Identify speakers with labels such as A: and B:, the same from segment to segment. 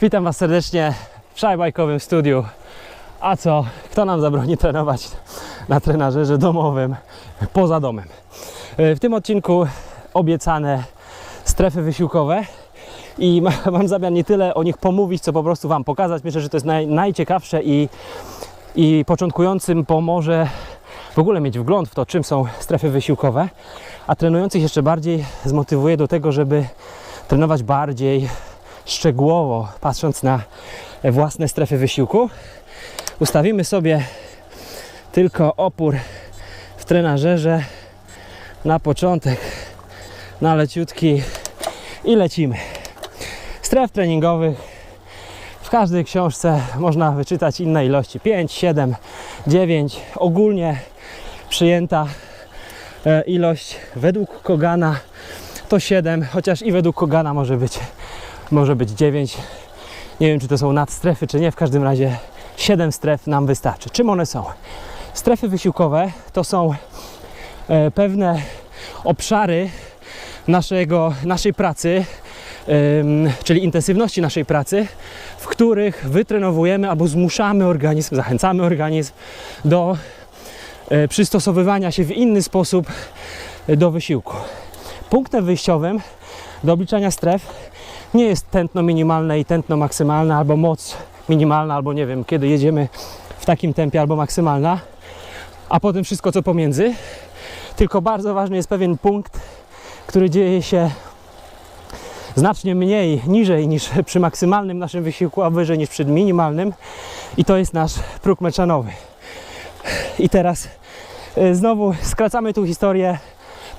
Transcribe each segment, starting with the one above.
A: Witam Was serdecznie w szajbajkowym studiu. A co? Kto nam zabroni trenować na trenażerze domowym poza domem? E, W tym odcinku obiecane strefy wysiłkowe i ma, mam zamiar nie tyle o nich pomówić, co po prostu Wam pokazać. Myślę, że to jest naj, najciekawsze i, i początkującym pomoże w ogóle mieć wgląd w to, czym są strefy wysiłkowe, a trenujących jeszcze bardziej zmotywuje do tego, żeby trenować bardziej szczegółowo, patrząc na własne strefy wysiłku. Ustawimy sobie tylko opór w trenażerze na początek, na leciutki i lecimy. Stref treningowych w każdej książce można wyczytać inne ilości 5, 7, 9. Ogólnie przyjęta e, ilość według Kogana to 7, chociaż i według Kogana może być, może być 9. Nie wiem, czy to są nadstrefy, czy nie. W każdym razie 7 stref nam wystarczy. Czym one są? Strefy wysiłkowe to są e, pewne obszary naszego, naszej pracy, czyli intensywności naszej pracy, w których wytrenowujemy albo zmuszamy organizm, zachęcamy organizm do e, przystosowywania się w inny sposób do wysiłku. Punktem wyjściowym do obliczania stref nie jest tętno minimalne i tętno maksymalne, albo moc minimalna, albo nie wiem, kiedy jedziemy w takim tempie, albo maksymalna, a potem wszystko co pomiędzy. Tylko bardzo ważny jest pewien punkt, który dzieje się znacznie mniej, niżej niż przy maksymalnym naszym wysiłku, a wyżej niż przy minimalnym, i to jest nasz próg meczanowy. I teraz y, znowu skracamy tu historię.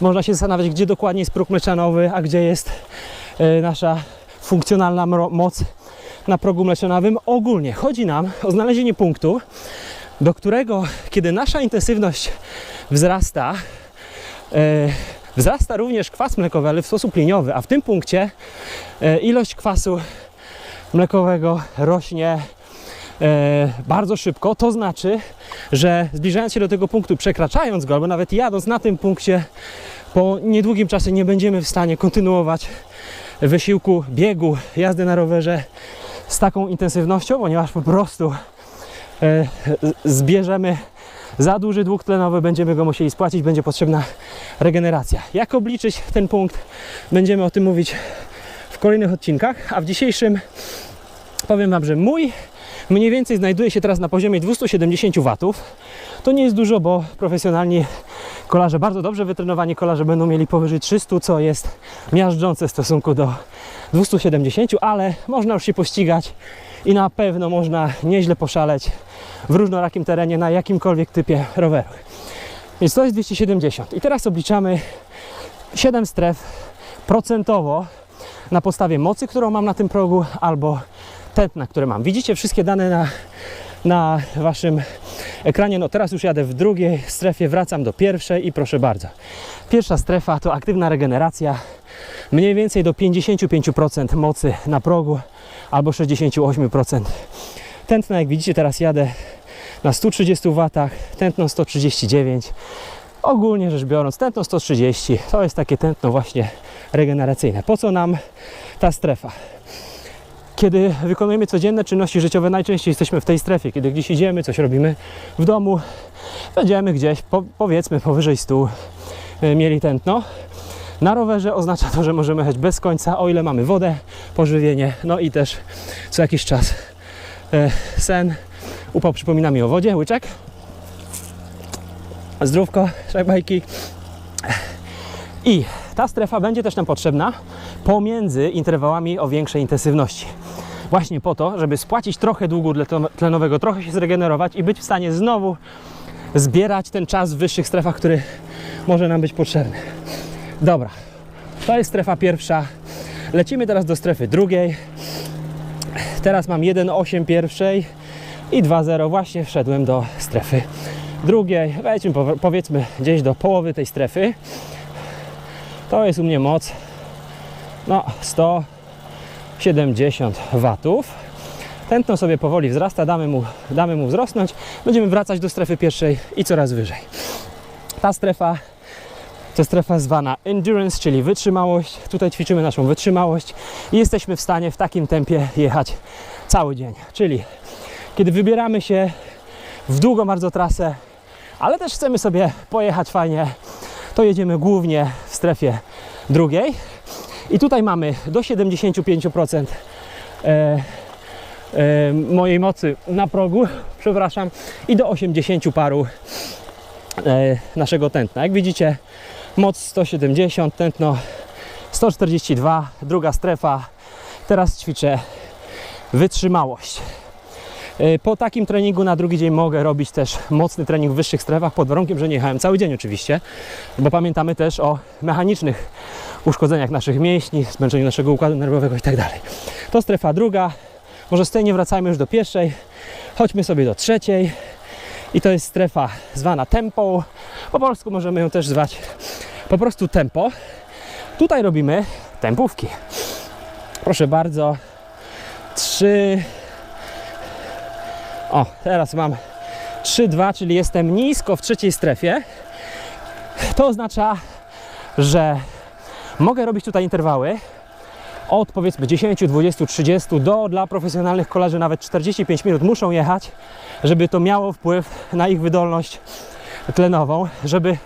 A: Można się zastanawiać, gdzie dokładnie jest próg meczanowy, a gdzie jest y, nasza funkcjonalna moc na progu mleczanowym. Ogólnie chodzi nam o znalezienie punktu, do którego, kiedy nasza intensywność wzrasta, e, wzrasta również kwas mlekowy, ale w sposób liniowy, a w tym punkcie e, ilość kwasu mlekowego rośnie e, bardzo szybko. To znaczy, że zbliżając się do tego punktu, przekraczając go, albo nawet jadąc na tym punkcie, po niedługim czasie nie będziemy w stanie kontynuować wysiłku biegu, jazdy na rowerze z taką intensywnością, ponieważ po prostu e, zbierzemy za duży dług tlenowy, będziemy go musieli spłacić, będzie potrzebna regeneracja. Jak obliczyć ten punkt? Będziemy o tym mówić w kolejnych odcinkach, a w dzisiejszym powiem Wam, że mój mniej więcej znajduje się teraz na poziomie 270 watów. To nie jest dużo, bo profesjonalni kolarze, bardzo dobrze wytrenowani kolarze będą mieli powyżej 300, co jest miażdżące w stosunku do 270, ale można już się pościgać i na pewno można nieźle poszaleć w różnorakim terenie na jakimkolwiek typie roweru. Więc to jest 270. I teraz obliczamy 7 stref procentowo na podstawie mocy, którą mam na tym progu, albo tętna, które mam. Widzicie wszystkie dane na, na waszym ekranie. No teraz już jadę w drugiej strefie, wracam do pierwszej i proszę bardzo. Pierwsza strefa to aktywna regeneracja. Mniej więcej do 55% mocy na progu albo 68%. Tętno, jak widzicie, teraz jadę na 130 W, tętno 139. Ogólnie rzecz biorąc, tętno 130 to jest takie tętno właśnie regeneracyjne. Po co nam ta strefa? Kiedy wykonujemy codzienne czynności życiowe, najczęściej jesteśmy w tej strefie. Kiedy gdzieś idziemy, coś robimy w domu, będziemy gdzieś, po, powiedzmy, powyżej 100 y, mieli tętno. Na rowerze oznacza to, że możemy jechać bez końca, o ile mamy wodę, pożywienie, no i też co jakiś czas e, sen. Upał przypomina mi o wodzie, łyczek. Zdrówko, szajbajki. I ta strefa będzie też nam potrzebna pomiędzy interwałami o większej intensywności. Właśnie po to, żeby spłacić trochę długu tle- tlenowego, trochę się zregenerować i być w stanie znowu zbierać ten czas w wyższych strefach, który może nam być potrzebny. Dobra, to jest strefa pierwsza. Lecimy teraz do strefy drugiej. Teraz mam 1,8 pierwszej i 2,0. Właśnie wszedłem do strefy drugiej. Wejdźmy pow- powiedzmy gdzieś do połowy tej strefy. To jest u mnie moc no 170 watów. Tętno sobie powoli wzrasta, damy mu, damy mu wzrosnąć. Będziemy wracać do strefy pierwszej i coraz wyżej. Ta strefa To strefa zwana endurance, czyli wytrzymałość. Tutaj ćwiczymy naszą wytrzymałość i jesteśmy w stanie w takim tempie jechać cały dzień. Czyli kiedy wybieramy się w długą bardzo trasę, ale też chcemy sobie pojechać fajnie, to jedziemy głównie w strefie drugiej. I tutaj mamy do 75% e, e, mojej mocy na progu, przepraszam, i do 80 paru e, naszego tętna. Jak widzicie, moc 170, tętno 142, druga strefa. Teraz ćwiczę wytrzymałość. E, Po takim treningu na drugi dzień mogę robić też mocny trening w wyższych strefach, pod warunkiem, że nie jechałem cały dzień oczywiście, bo pamiętamy też o mechanicznych uszkodzeniach naszych mięśni, zmęczeniu naszego układu nerwowego itd. To strefa druga. Może z tej nie wracajmy już do pierwszej. Chodźmy sobie do trzeciej. I to jest strefa zwana tempo. Po polsku możemy ją też zwać po prostu tempo. Tutaj robimy tempówki. Proszę bardzo. Trzy. O, teraz mam 3-2, czyli jestem nisko w trzeciej strefie. To oznacza, że mogę robić tutaj interwały od powiedzmy 10, 20, 30 do dla profesjonalnych kolarzy nawet 45 minut muszą jechać, żeby to miało wpływ na ich wydolność tlenową, żeby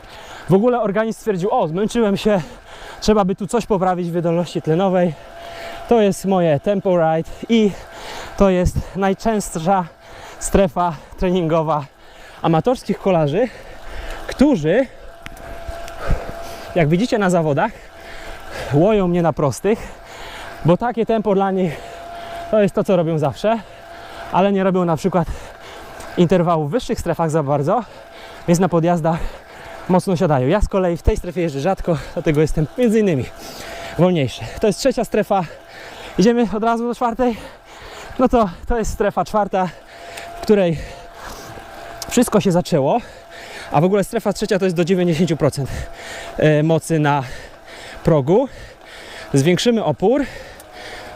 A: w ogóle organizm stwierdził, o zmęczyłem się, trzeba by tu coś poprawić w wydolności tlenowej. To jest moje tempo ride i to jest najczęstsza strefa treningowa amatorskich kolarzy, którzy jak widzicie na zawodach łoją mnie na prostych, bo takie tempo dla nich to jest to, co robią zawsze, ale nie robią na przykład interwałów w wyższych strefach za bardzo, więc na podjazdach mocno siadają. Ja z kolei w tej strefie jeżdżę rzadko, dlatego jestem między innymi wolniejszy. To jest trzecia strefa. Idziemy od razu do czwartej. No to to jest strefa czwarta, w której wszystko się zaczęło, a w ogóle strefa trzecia to jest do 90% e, mocy na progu. Zwiększymy opór.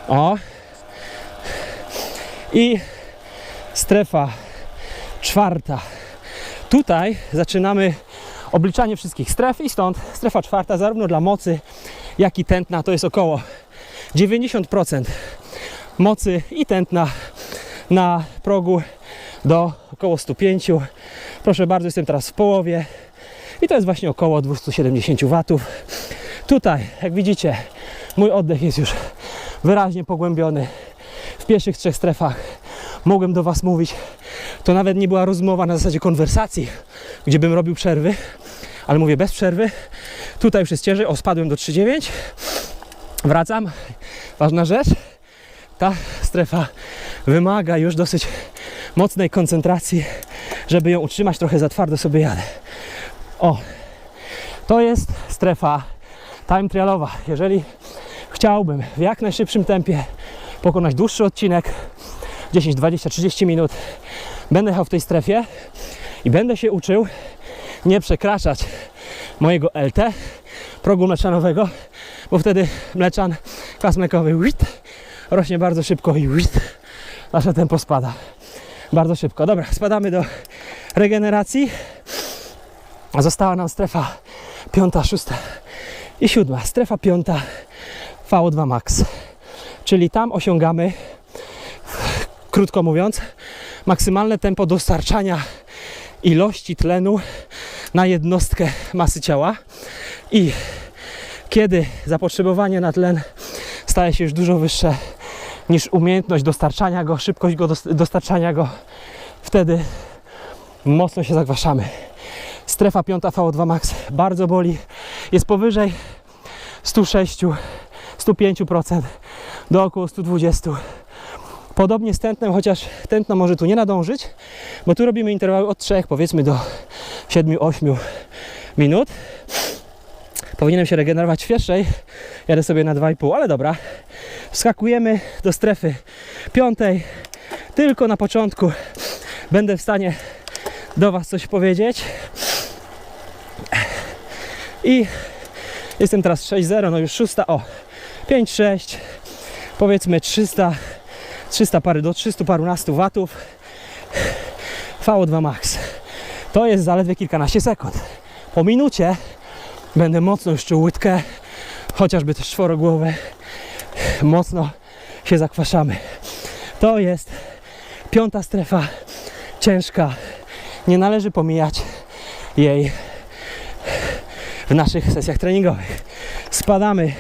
A: O. I strefa czwarta. Tutaj zaczynamy obliczanie wszystkich stref i stąd strefa czwarta zarówno dla mocy, jak i tętna to jest około 90% mocy i tętna na progu do około 105. Proszę bardzo, jestem teraz w połowie i to jest właśnie około 270 watów. Tutaj, jak widzicie, mój oddech jest już wyraźnie pogłębiony. W pierwszych trzech strefach mogłem do Was mówić. To nawet nie była rozmowa na zasadzie konwersacji, gdzie bym robił przerwy, ale mówię bez przerwy. Tutaj już jest ciężej. O, spadłem do 3,9. Wracam. Ważna rzecz. Ta strefa wymaga już dosyć mocnej koncentracji, żeby ją utrzymać. Trochę za twardo sobie jadę. O, to jest strefa time trialowa. Jeżeli chciałbym w jak najszybszym tempie pokonać dłuższy odcinek, 10, 20, 30 minut, będę jechał w tej strefie i będę się uczył nie przekraczać mojego LT, progu mleczanowego, bo wtedy mleczan, wit, rośnie bardzo szybko i wit, nasze tempo spada bardzo szybko. Dobra, spadamy do regeneracji, została nam strefa piąta, szósta i siódma. Strefa piąta VO2 Max, czyli tam osiągamy, krótko mówiąc, maksymalne tempo dostarczania ilości tlenu na jednostkę masy ciała i kiedy zapotrzebowanie na tlen staje się już dużo wyższe niż umiejętność dostarczania go, szybkość go dos- dostarczania go, wtedy mocno się zagwaszamy. Strefa piąta VO2 Max bardzo boli, jest powyżej 106, 105% do około 120. Podobnie z tętnem, chociaż tętno może tu nie nadążyć, bo tu robimy interwały od 3 powiedzmy do 7-8 minut. Powinienem się regenerować w pierwszej, jadę sobie na 2,5, ale dobra. Wskakujemy do strefy piątej. Tylko na początku będę w stanie do Was coś powiedzieć. I jestem teraz 6.0, no już 6, o 5-6, powiedzmy 300, 300 pary do 300 parunastu watów. VO2 Max. To jest zaledwie kilkanaście sekund. Po minucie Będę mocno już łydkę, chociażby też czworogłowe. Mocno się zakwaszamy. To jest piąta strefa, ciężka. Nie należy pomijać jej w naszych sesjach treningowych. Spadamy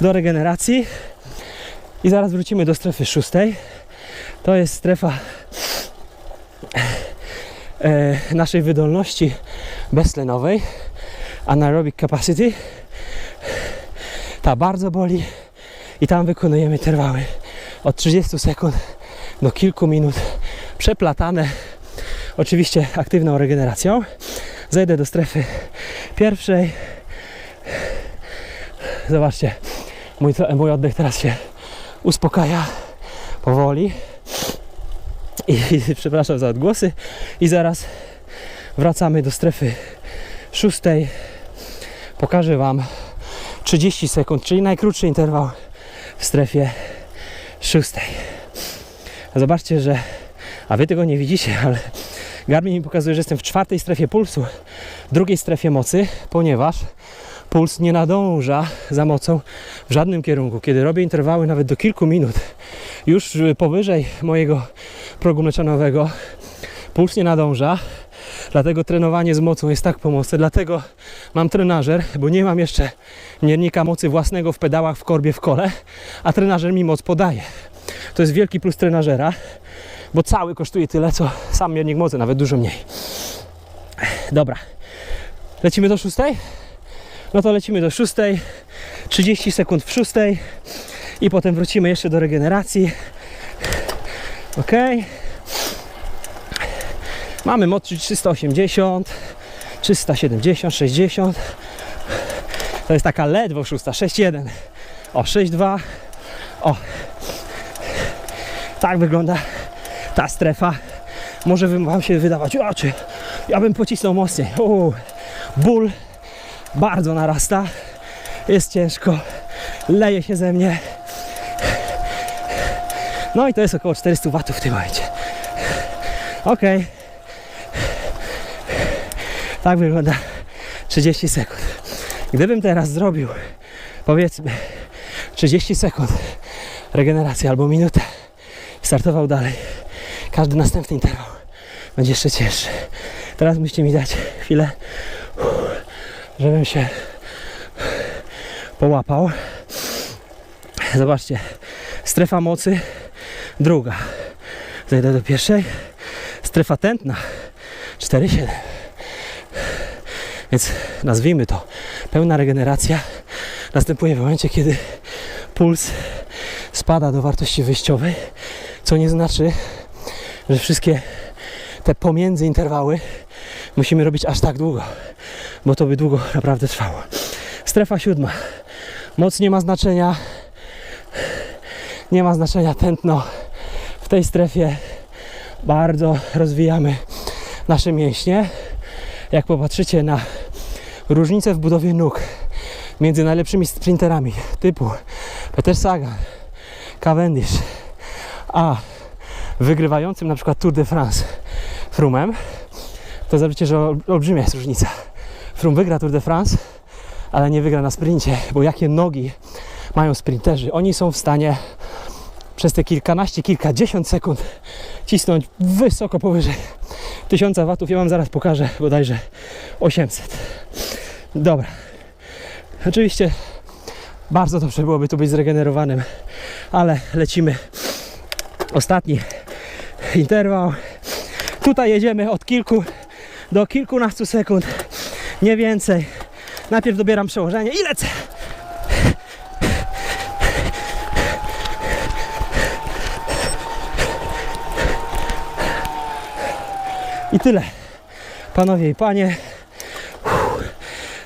A: do regeneracji i zaraz wrócimy do strefy szóstej. To jest strefa e, naszej wydolności beztlenowej, anaerobic capacity. Ta bardzo boli i tam wykonujemy interwały od 30 sekund do kilku minut, przeplatane oczywiście aktywną regeneracją. Zejdę do strefy pierwszej. Zobaczcie, mój, mój oddech teraz się uspokaja powoli. I, i przepraszam za odgłosy. I zaraz wracamy do strefy szóstej. Pokażę Wam 30 sekund, czyli najkrótszy interwał w strefie szóstej. Zobaczcie, że a Wy tego nie widzicie, ale Garmin mi pokazuje, że jestem w czwartej strefie pulsu, drugiej strefie mocy, ponieważ puls nie nadąża za mocą w żadnym kierunku. Kiedy robię interwały nawet do kilku minut, już powyżej mojego progu mleczanowego, puls nie nadąża. Dlatego trenowanie z mocą jest tak pomocne. Dlatego mam trenażer, bo nie mam jeszcze miernika mocy własnego w pedałach, w korbie, w kole, a trenażer mi moc podaje. To jest wielki plus trenażera, bo cały kosztuje tyle, co sam miernik mocy, nawet dużo mniej. Dobra. Lecimy do szóstej? No to lecimy do szóstej. 30 sekund w szóstej i potem wrócimy jeszcze do regeneracji. Ok. Mamy moc 380, 370, 60. To jest taka ledwo szósta, 6,1. O, 6,2. O. Tak wygląda ta strefa. Może wam się wydawać, o, czy ja bym pocisnął mocniej. U, ból bardzo narasta. Jest ciężko. Leje się ze mnie. No i to jest około 400 watów w tym momencie. Ok. Tak wygląda 30 sekund. Gdybym teraz zrobił powiedzmy 30 sekund regeneracji albo minutę, startował dalej, każdy następny interwał będzie jeszcze cięższy. Teraz musicie mi dać chwilę, żebym się połapał. Zobaczcie, strefa mocy druga. Zejdę do pierwszej. Strefa tętna 4,7. Więc nazwijmy to pełna regeneracja następuje w momencie, kiedy puls spada do wartości wyjściowej, co nie znaczy, że wszystkie te pomiędzy interwały musimy robić aż tak długo, bo to by długo naprawdę trwało. Strefa siódma. Moc nie ma znaczenia. Nie ma znaczenia tętno. W tej strefie bardzo rozwijamy nasze mięśnie. Jak popatrzycie na różnicę w budowie nóg między najlepszymi sprinterami typu Peter Sagan, Cavendish, a wygrywającym na przykład Tour de France Frumem, to zobaczycie, że ol- olbrzymia jest różnica. Frum wygra Tour de France, ale nie wygra na sprincie, bo jakie nogi mają sprinterzy. Oni są w stanie przez te kilkanaście, kilkadziesiąt sekund cisnąć wysoko powyżej 1000 watów. Ja Wam zaraz pokażę bodajże 800. Dobra. Oczywiście bardzo dobrze byłoby tu być zregenerowanym, ale lecimy. Ostatni interwał. Tutaj jedziemy od kilku do kilkunastu sekund, nie więcej. Najpierw dobieram przełożenie i lecę. I tyle. Panowie i panie,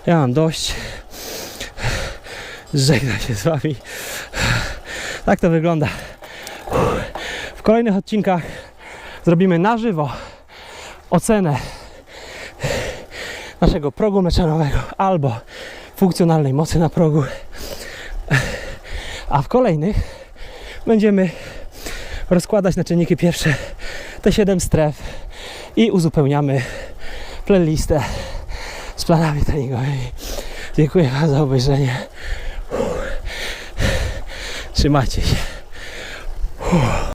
A: ja mam dość. Żegnam się z wami. Tak to wygląda. W kolejnych odcinkach zrobimy na żywo ocenę naszego progu meczanowego albo funkcjonalnej mocy na progu. A w kolejnych będziemy rozkładać na czynniki pierwsze te 7 stref i uzupełniamy playlistę z planami treningowymi. Dziękuję Wam za obejrzenie. Uff. Trzymajcie się. Uff.